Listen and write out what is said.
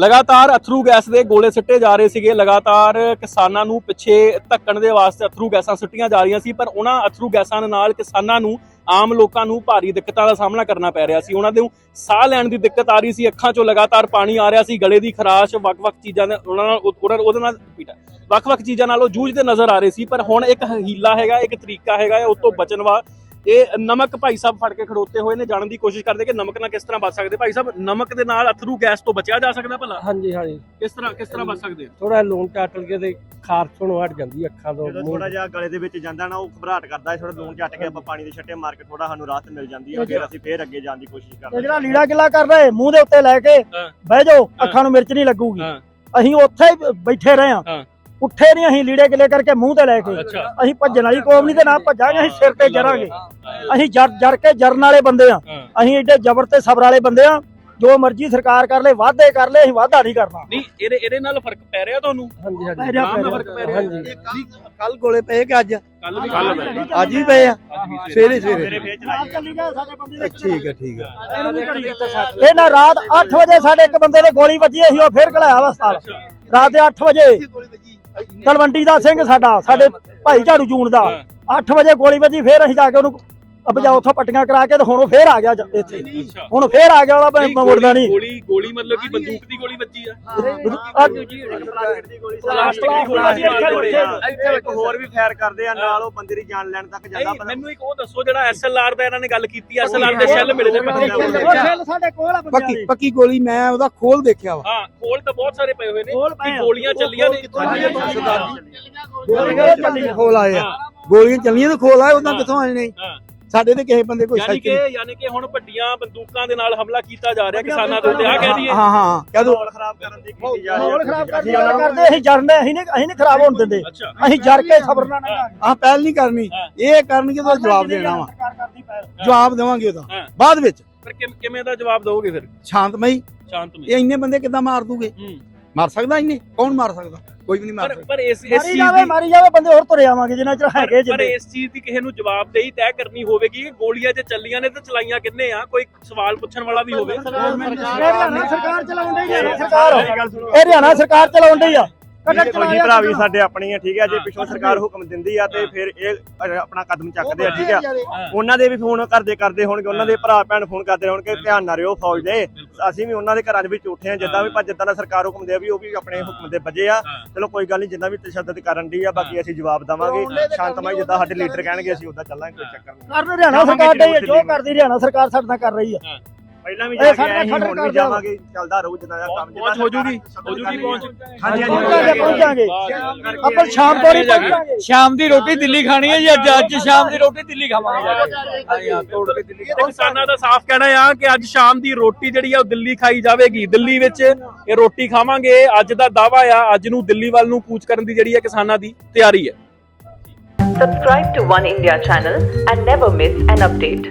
ਲਗਾਤਾਰ ਅਥਰੂ ਗੈਸ ਦੇ ਗੋਲੇ ਸਿੱਟੇ ਜਾ ਰਹੇ ਸੀਗੇ। ਲਗਾਤਾਰ ਕਿਸਾਨਾਂ ਨੂੰ ਪਿੱਛੇ ਧੱਕਣ ਦੇ ਵਾਸਤੇ ਅਥਰੂ ਗੈਸਾਂ ਸਿੱਟੀਆਂ ਜਾ ਰਹੀਆਂ ਸੀ, ਪਰ ਉਹਨਾਂ ਅਥਰੂ ਗੈਸਾਂ ਦੇ ਨਾਲ ਕਿਸਾਨਾਂ ਨੂੰ, ਆਮ ਲੋਕਾਂ ਨੂੰ ਭਾਰੀ ਦਿੱਕਤਾਂ ਦਾ ਸਾਹਮਣਾ ਕਰਨਾ ਪੈ ਰਿਹਾ ਸੀ। ਉਹਨਾਂ ਦੇ ਸਾਹ ਲੈਣ ਦੀ ਦਿੱਕਤ ਆ ਰਹੀ ਸੀ, ਅੱਖਾਂ 'ਚੋਂ ਲਗਾਤਾਰ ਪਾਣੀ ਆ ਰਿਹਾ ਸੀ, ਗਲੇ ਦੀ ਖਰਾਸ਼, ਵੱਖ-ਵੱਖ ਚੀਜ਼ਾਂ ਦੇ ਉਹਨਾਂ ਨਾਲ ਉਹਦੇ ਨਾਲ repeat ਵੱਖ-ਵੱਖ ਚੀਜ਼ਾਂ ਨਾਲ ਉਹ ਜੂਝਦੇ ਨਜ਼ਰ ਆ ਰਹੇ ਸੀ, ਪਰ ਹੁਣ ਇੱਕ ਹੀਲਾ ਹੈਗਾ, ਇੱਕ ਤਰੀਕਾ ਹੈਗਾ ਉਸ ਤੋਂ ਬਚਣ ਵਾ ਇਹ ਨਮਕ ਭਾਈ ਸਾਹਿਬ ਫੜ ਕੇ ਖੜੋਤੇ ਹੋਏ ਨੇ ਜਾਣਨ ਦੀ ਕੋਸ਼ਿਸ਼ ਕਰਦੇ ਕਿ ਨਮਕ ਨਾਲ ਕਿਸ ਤਰ੍ਹਾਂ ਬਚ ਸਕਦੇ ਭਾਈ ਸਾਹਿਬ ਨਮਕ ਦੇ ਨਾਲ ਅਥਰੂ ਗੈਸ ਤੋਂ ਬਚਿਆ ਜਾ ਸਕਦਾ ਭਲਾ ਹਾਂਜੀ ਹਾਂਜੀ ਕਿਸ ਤਰ੍ਹਾਂ ਕਿਸ ਤਰ੍ਹਾਂ ਬਚ ਸਕਦੇ ਹੋ ਥੋੜਾ ਲੂਣ ਟਾਟਲ ਕੇ ਤੇ ਖਾਰਸ਼ ਹੋਣੋਂ ਹਟ ਜਾਂਦੀ ਅੱਖਾਂ ਤੋਂ ਜਦੋਂ ਥੋੜਾ ਜਿਹਾ ਗਲੇ ਦੇ ਵਿੱਚ ਜਾਂਦਾ ਨਾ ਉਹ ਘਬਰਾਹਟ ਕਰਦਾ ਥੋੜਾ ਲੂਣ ਚੱਟ ਕੇ ਆਪਾਂ ਪਾਣੀ ਦੇ ਛੱਟੇ ਮਾਰ ਕੇ ਥੋੜਾ ਸਾਨੂੰ ਰਾਹਤ ਮਿਲ ਜਾਂਦੀ ਹੈ ਫਿਰ ਅਸੀਂ ਫੇਰ ਅੱਗੇ ਜਾਣ ਦੀ ਕੋਸ਼ਿਸ਼ ਕਰਦੇ ਜਿਹੜਾ ਲੀੜਾ ਗਿੱਲਾ ਕਰ ਰਹੇ ਮੂੰਹ ਦੇ ਉੱਤੇ ਲੈ ਕੇ ਹਾਂ। ਬਹਿ ਜਾਓ ਹਾਂ। ਅੱਖਾਂ ਨੂੰ ਮਿਰਚ ਨਹੀਂ ਲੱਗੂਗੀ ਹਾਂ। ਅਸੀਂ ਉੱਥੇ ਹੀ ਬੈਠੇ ਰਹੇ ਹਾਂ। ਉੱਠੇ ਨਹੀਂ ਅਸੀਂ ਲੀੜੇ ਗਿੱਲੇ ਕਰਕੇ ਮੂੰਹ ਤੇ ਲੈ ਕੇ। ਅਸੀਂ ਭੱਜਣ ਵਾਲੀ ਕੌਮ ਨਹੀਂ ਤੇ ਨਾ ਭੱਜਾਂਗੇ ਅਸੀਂ ਸਿਰ ਤੇ ਜਰਾਂਗੇ। ਅਸੀਂ ਜਰ ਜਰ ਕੇ ਜਰਨ ਵਾਲੇ ਬੰਦੇ ਆ। ਅਸੀਂ ਏਡੇ ਜ਼ਬਰ ਤੇ ਸਬਰ ਵਾਲੇ ਬੰਦੇ ਆ ਜੋ ਮਰਜ਼ੀ ਸਰਕਾਰ ਕਰ ਲੇ ਵਾਅਦੇ ਕਰ ਲੇ ਅਸੀਂ ਵਾਅਦਾ ਨਹੀਂ ਕਰਨਾ। ਨਹੀਂ ਇਹਦੇ ਇਹਦੇ ਨਾਲ ਫ਼ਰਕ ਪੈ ਰਿਹਾ ਤੁਹਾਨੂੰ? ਹਾਂਜੀ ਹਾਂਜੀ। ਆਰਾਮ ਨਾਲ ਫ਼ਰਕ ਪੈ ਰਿਹਾ? ਹਾਂਜੀ। ਕੱਲ ਗੋਲੇ ਪਏ ਕਿ ਅੱਜ? ਕੱਲ ਵੀ ਕੱਲ ਅੱਜ ਵੀ ਪਏ ਆ? ਸਵੇਰੇ। ਸਵੇਰੇ ਠੀਕ ਹੈ ਠੀਕ ਹੈ ਇਹ ਨਾ ਰਾਤ 8 ਵਜੇ ਸਾਡੇ ਇੱਕ ਬੰਦੇ ਦੇ ਗੋਲੀ ਵੱਜੀ ਅਸੀਂ ਉਹ ਫੇਰ ਘਲਾਇਆ ਹਸਪਤਾਲ। ਰਾਤ ਦੇ 8 ਵਜੇ। ਤਲਵੰਡੀ ਦਾ ਸਿੰਘ ਸਾਡਾ ਸਾਡੇ ਭਾਈ ਝਾੜੂ ਜੂਨ ਦਾ। 8 ਵਜੇ ਗੋਲੀ ਵੱਜੀ ਫੇਰ ਅਸੀਂ ਜਾ ਕੇ ਉਹਨੂੰ ਅਬਜਾ ਉੱਥੋਂ ਪੱਟੀਆਂ ਕਰਾ ਕੇ ਤੇ ਹੁਣ ਉਹ ਫੇਰ ਆ ਗਿਆ ਜ- ਇੱਥੇ। ਹੁਣ ਫੇਰ ਆ ਗਿਆ ਉਹਦਾ ਮੁੜਦਾ ਨਹੀਂ। ਗੋਲੀ ਗੋਲੀ ਮਤਲਬ ਕਿ ਬੰਦੂਕ ਦੀ ਗੋਲੀ ਵੱਜੀ ਆ। ਪਲਾਸਟਿਕ ਦੀ ਗੋਲੀ ਪਲਾਸਟਿਕ ਦੀ ਗੋਲੀ ਇੱਥੇ ਇੱਕ ਹੋਰ ਵੀ ਫਾਇਰ ਕਰਦੇ ਆ ਨਾਲ ਉਹ ਬੰਦੇ ਦੀ ਜਾਨ ਲੈਣ ਤੱਕ ਜਾਂਦਾ ਨਹੀਂ, ਮੈਨੂੰ ਇੱਕ ਉਹ ਦੱਸੋ ਜਿਹੜਾ ਐਸਐਲਆਰ ਦਾ ਇਹਨਾਂ ਨੇ ਗੱਲ ਕੀਤੀ ਐਸਐਲਆਰ ਦੇ ਸ਼ੈੱਲ ਮਿਲੇ ਨੇ ਉਹ ਛਿੱਲ ਸਾਡੇ ਕੋਲ ਆ ਬੰਦਿਆਂ ਪੱਕੀ ਦੇ। ਪੱਕੀ ਗੋਲੀ ਮੈਂ ਉਹਦਾ ਖੋਲ ਦੇਖਿਆ ਵਾ। ਹਾਂ ਖੋਲ ਤਾਂ ਬਹੁਤ ਸਾਰੇ ਪਏ ਹੋਏ ਨੇ ਪਏ ਕਿ ਆ। ਗੋਲੀਆਂ ਚੱਲੀਆਂ ਨੇ। ਗੋਲੀਆਂ ਚੱਲੀਆਂ ਖੋਲ ਆਏ ਆ। ਗੋਲੀਆਂ ਚੱਲੀਆਂ ਤੇ ਖੋਲ ਆਏ ਉਦਾਂ। ਕਿੱਥੋਂ ਆਏ ਨੇ? ਹਾਂ। ਸਾਡੇ ਤੇ ਕਿਸੇ ਬੰਦੇ ਕੋਈ ਯਾਨੀ ਸ਼ੱਕ ਕਿ ਨਹੀਂ। ਯਾਨੀ ਕਿ ਹੁਣ ਵੱਡੀਆਂ ਬੰਦੂਕਾਂ ਦੇ ਨਾਲ ਹਮਲਾ ਕੀਤਾ ਜਾ ਰਿਹਾ ਕਿਸਾਨਾਂ ਦੇ ਉੱਤੇ ਆ ਕਹਿ ਦਈਏ। ਹਾਂ ਹਾਂ ਕਹਿ ਦੋ। ਮਾਹੌਲ ਖਰਾਬ ਕਰਨ ਦੀ ਕੀਤੀ ਜਾ ਰਹੀ ਮਾਹੌਲ ਖਰਾਬ ਅਸੀਂ ਕਰਦੇ ਅਸੀਂ ਜਰਨੇ ਅਸੀਂ ਨਹੀਂ ਅਸੀਂ ਨਹੀਂ ਖਰਾਬ ਹੋਣ ਦਿੰਦੇ। ਅੱਛਾ। ਅਸੀਂ ਜਰ ਕੇ ਸਬਰ ਨਾਲ ਲੰਘਾਂਗੇ ਆਹ ਪਹਿਲ ਨਹੀਂ ਕਰਨੀ। ਹਾਂ। ਇਹ ਕਰਨਗੇ ਤਾਂ ਜਵਾਬ ਦੇਣਾ ਵਾ। ਸਰਕਾਰ ਕਰਦੀ ਪਹਿਲ। ਜਵਾਬ ਦੇਵਾਂਗੇ ਉਹਦਾ ਹਾਂ। ਬਾਅਦ ਵਿੱਚ। ਫਿਰ ਕਿਵੇਂ- ਕਿਵੇਂ ਦਾ ਜਵਾਬ ਦੋਗੇ ਫਿਰ? ਸ਼ਾਂਤਮਈ। ਸ਼ਾਂਤਮਈ। ਇਹ ਇੰਨੇ ਬੰਦੇ ਕਿੱਦਾਂ ਮਾਰ ਦੂਗੇ? ਹੂੰ। ਮਾਰ ਸਕਦਾ ਇੰਨੇ? ਕੌਣ ਮਾਰ ਸਕਦਾ? ਕੋਈ ਵੀ ਨਹੀਂ ਮਾਰ ਪਰ ਸਕਦਾ। ਪਰ ਇਸ ਇਸ ਮਾਰੀ ਚੀਜ਼ ਜਾਵੇ ਦੀ ਮਾਰੀ ਜਾਵੇ ਬੰਦੇ ਹੋਰ ਤੁਰੇ ਆਵਾਂਗੇ ਜਿੰਨਾ ਚਿਰ ਹੈਗੇ ਪਰ ਜਿੰਦੇ। ਇਸ ਚੀਜ਼ ਦੀ ਕਿਸੇ ਨੂੰ ਜਵਾਬਦੇਹੀ ਤੈਅ ਕਰਨੀ ਹੋਵੇਗੀ ਕਿ ਗੋਲੀਆਂ ਜੇ ਚੱਲੀਆਂ ਨੇ ਤੇ ਚਲਾਈਆਂ ਕਿੰਨੇ ਆ? ਕੋਈ ਸਵਾਲ ਪੁੱਛਣ ਵਾਲਾ ਵੀ ਹੋਵੇ। ਇਹ ਹਰਿਆਣਾ ਸਰਕਾਰ ਚਲਾਉਣ ਡਈ ਹੈ। ਸਰਕਾਰ ਇਹ ਹਰਿਆਣਾ ਸਰਕਾਰ ਚਲਾਉਣ ਡਈ ਆ। ਇਹ ਕੋਈ ਭਰਾ ਵੀ ਸਾਡੇ ਆਪਣੀ ਆ ਠੀਕ ਹੈ ਜੇ ਪਿੱਛੋਂ ਸਰਕਾਰ ਹੁਕਮ ਦਿੰਦੀ ਆ ਤੇ ਫਿਰ ਇਹ ਆਪਣਾ ਕਦਮ ਚੱਕਦੇ ਆ ਠੀਕ ਆ ਉਹਨਾਂ ਦੇ ਵੀ ਫੋਨ ਕਰਦੇ ਕਰਦੇ ਹੋਣਗੇ ਉਹਨਾਂ ਦੇ ਭਰਾ ਭੈਣ ਫੋਨ ਕਰਦੇ ਹੋਣਗੇ ਧਿਆਨ ਨਾਲ ਰਿਓ ਫੌਜ ਦੇ। ਅਸੀਂ ਵੀ ਉਹਨਾਂ ਦੇ ਘਰਾਂ ਦੇ ਵਿੱਚ ਉੱਠੇ ਆ ਜਿੱਦਾਂ ਵੀ ਪਰ ਜਿੱਦਾਂ ਦਾ ਸਰਕਾਰ ਹੁਕਮ ਦੇ ਆ ਵੀ ਉਹ ਵੀ ਆਪਣੇ ਹੁਕਮ ਦੇ ਵੱਜੇ ਆ। ਚਲੋ ਕੋਈ ਗੱਲ ਨਹੀਂ ਜਿੱਦਾਂ ਵੀ ਤਸ਼ੱਦਦ ਕਰਨ ਦੀ ਆ ਬਾਕੀ ਅਸੀਂ ਜਵਾਬ ਦਵਾਂਗੇ। ਸ਼ਾਂਤਮਈ ਜਿੱਦਾਂ ਸਾਡੇ ਲੀਡਰ ਕਹਿਣਗੇ ਅਸੀਂ ਉਦਾਂ ਚੱਲਾਂਗੇ ਕੋਈ ਚੱਕਰ ਨਹੀਂ। ਕਰਨ ਹਰਿਆਣਾ ਸਰਕਾਰ ਡਈ ਹੈ ਜੋ ਕਰਦੀ ਹਰਿਆਣਾ ਸਰਕਾਰ ਸਾਡੇ ਨਾਲ ਕਰ ਰਹੀ ਆ। ਪਹਿਲਾਂ ਵੀ ਜਾ ਕੇ ਆਏ ਸੀ ਹੁਣ ਵੀ ਜਾਵਾਂਗੇ ਚੱਲਦਾ ਰਹੂ ਜਿੱਦਾਂ ਦਾ ਕੰਮ ਪਹੁੰਚ ਹੋ ਜੂਗੀ ਹੋ ਜੂਗੀ ਪਹੁੰਚ ਹਾਂਜੀ ਪਹੁੰਚਾਂਗੇ ਪਹੁੰਚਾਂਗੇ ਆਪਾਂ ਸ਼ਾਮ ਤੋਂ ਹੀ ਪਹੁੰਚਾਂਗੇ ਸ਼ਾਮ ਦੀ ਰੋਟੀ ਦਿੱਲੀ ਖਾਣੀ ਹੈ ਜੀ ਅੱਜ ਅੱਜ ਸ਼ਾਮ ਦੀ ਰੋਟੀ ਦਿੱਲੀ ਖਾਵਾਂਗੇ ਜਾ ਕੇ। ਹਾਂ ਤੋੜ ਕੇ ਦਿੱਲੀ ਕਿਸਾਨਾਂ ਦਾ ਸਾਫ਼ ਕਹਿਣਾ ਆ ਕਿ ਅੱਜ ਸ਼ਾਮ ਦੀ ਰੋਟੀ ਜਿਹੜੀ ਆ ਉਹ ਦਿੱਲੀ ਖਾਈ ਜਾਵੇਗੀ। ਦਿੱਲੀ ਵਿੱਚ ਇਹ ਰੋਟੀ ਖਾਵਾਂਗੇ। ਅੱਜ ਦਾ ਦਾਵਾ ਆ ਅੱਜ ਨੂੰ ਦਿੱਲੀ ਵੱਲ ਨੂੰ ਕੂਚ ਕਰਨ ਦੀ ਜਿਹੜੀ ਹੈ ਕਿਸਾਨਾਂ ਦੀ ਤਿਆਰੀ ਹੈ। Subscribe to One India channel and never miss an update.